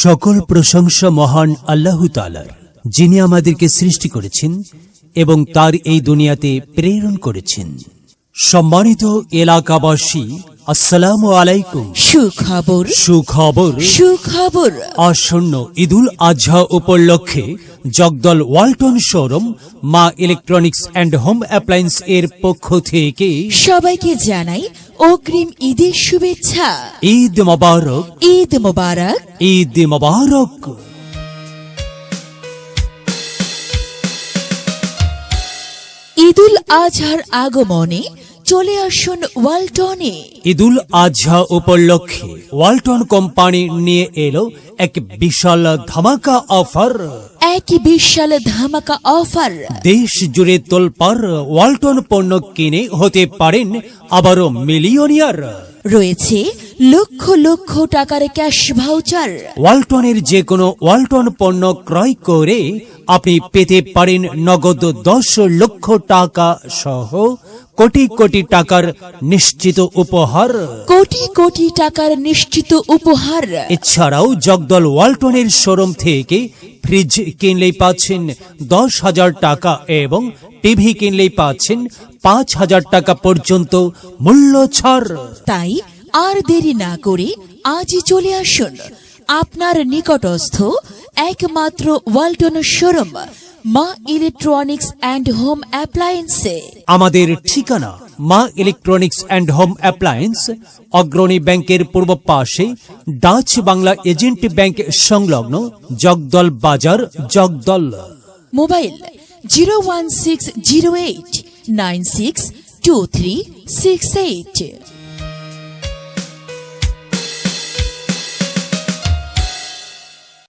সকল প্রশংসা মহান আল্লাহ তালার যিনি আমাদেরকে সৃষ্টি করেছেন এবং তার এই দুনিয়াতে প্রেরণ করেছেন। সম্মানিত এলাকাবাসী আসসালাম আলাইকুম। সুখবর। সুখবর। সুখবর। আসন্ন ঈদুল আজহা উপলক্ষে Jagdal Walton showroom Ma electronics and home appliance এর পক্ষ থেকে সবাইকে জানাই অগ্রিম ঈদের শুভেচ্ছা। ঈদ মোবারক। ঈদ মোবারক। ঈদ মোবারক। ঈদুল আজহার আগমনে চলে আসুন ওয়ালটনে। ঈদুল আজহা উপলক্ষে ওয়ালটন কোম্পানি নিয়ে এলো এক বিশাল ধামাকা অফার। এক বিশাল ধামাকা অফার দেশ জুড়ে তোলপার ওয়ালটন পণ্য কিনে হতে পারেন আবারও মিলিয়নিয়ার। রয়েছে লক্ষ লক্ষ টাকার ক্যাশ ভাউচার ওয়ালটনের যে কোনো ওয়ালটন পণ্য ক্রয় করে আপনি পেতে পারেন নগদ দশ লক্ষ টাকা সহ কোটি কোটি টাকার নিশ্চিত উপহার। কোটি কোটি টাকার নিশ্চিত উপহার। এছাড়াও জগদল ওয়ালটনের শোরুম থেকে ফ্রিজ কিনলেই পাচ্ছেন দশ হাজার টাকা এবং টিভি কিনলেই পাচ্ছেন পাঁচ হাজার টাকা পর্যন্ত মূল্য ছাড়। তাই আর দেরি না করে আজই চলে আসুন। আপনার নিকটস্থ একমাত্র Walton showroom Ma electronics and home অ্যাপ্লায়েন্সে। আমাদের ঠিকানা Ma electronics and home appliance অগ্রণী ব্যাংকের পূর্ব পাশে ডাচ বাংলা এজেন্ট ব্যাংক সংলগ্ন জগদল বাজার Jagdal. Mobile zero one six zero eight nine six two three six eight.